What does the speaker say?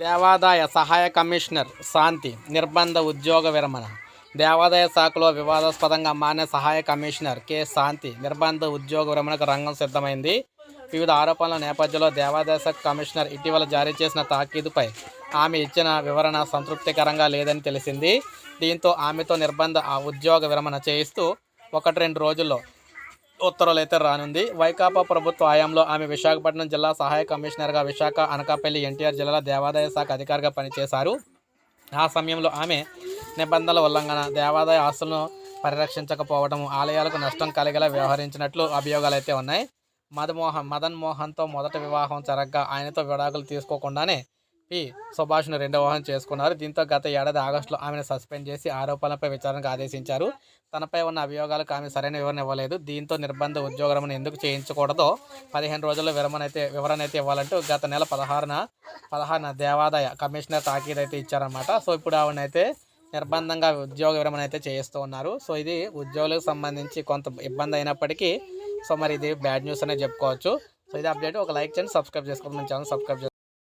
దేవాదాయ సహాయ కమిషనర్ శాంతి నిర్బంధ ఉద్యోగ విరమణ. దేవాదాయ శాఖలో వివాదాస్పదంగా మానే సహాయ కమిషనర్ కె శాంతి నిర్బంధ ఉద్యోగ విరమణకు రంగం సిద్ధమైంది. వివిధ ఆరోపణల నేపథ్యంలో దేవాదాయ శాఖ కమిషనర్ ఇటీవల జారీ చేసిన తాకీదుపై ఆమె ఇచ్చిన వివరణ సంతృప్తికరంగా లేదని తెలిసింది. దీంతో ఆమెతో నిర్బంధ ఆ ఉద్యోగ విరమణ చేయిస్తూ ఒకటి రెండు రోజుల్లో ఉత్తర్వులు అయితే రానుంది. వైకాపా ప్రభుత్వ హయాంలో ఆమె విశాఖపట్నం జిల్లా సహాయ కమిషనర్గా విశాఖ అనకాపల్లి ఎన్టీఆర్ జిల్లాల దేవాదాయ శాఖ అధికారిగా పనిచేశారు. ఆ సమయంలో ఆమె నిబంధనల ఉల్లంఘన దేవాదాయ ఆస్తులను పరిరక్షించకపోవడం ఆలయాలకు నష్టం కలిగేలా వ్యవహరించినట్లు అభియోగాలు అయితే ఉన్నాయి. మదమోహన్ మదన్ మోహన్తో మొదటి వివాహం జరగగా ఆయనతో విడాకులు తీసుకోకుండానే పి సుభాష్ను రెండవ వివాహం చేసుకున్నారు. దీంతో గత ఏడాది ఆగస్టులో ఆమెను సస్పెండ్ చేసి ఆరోపణలపై విచారణకు ఆదేశించారు. తనపై ఉన్న అభియోగాలకు ఆమె సరైన వివరణ ఇవ్వలేదు. దీంతో నిర్బంధ ఉద్యోగరమను ఎందుకు చేయించకూడదో పదిహేను రోజుల్లో విరమణ అయితే వివరణ అయితే ఇవ్వాలంటూ గత నెల పదహారున పదహారున దేవాదాయ కమిషనర్ తాకీదు అయితే ఇచ్చారన్నమాట. సో ఇప్పుడు ఆవిడనైతే నిర్బంధంగా ఉద్యోగ విరమణ అయితే చేయిస్తూ ఉన్నారు. సో ఇది ఉద్యోగులకు సంబంధించి కొంత ఇబ్బంది అయినప్పటికీ సో మరి ఇది బ్యాడ్ న్యూస్ అనే చెప్పుకోవచ్చు. సో ఇది అప్డేట్. ఒక లైక్ చేయండి సబ్స్క్రైబ్ చేసుకోండి మన ఛానల్ సబ్స్క్రైబ్ చేసుకోండి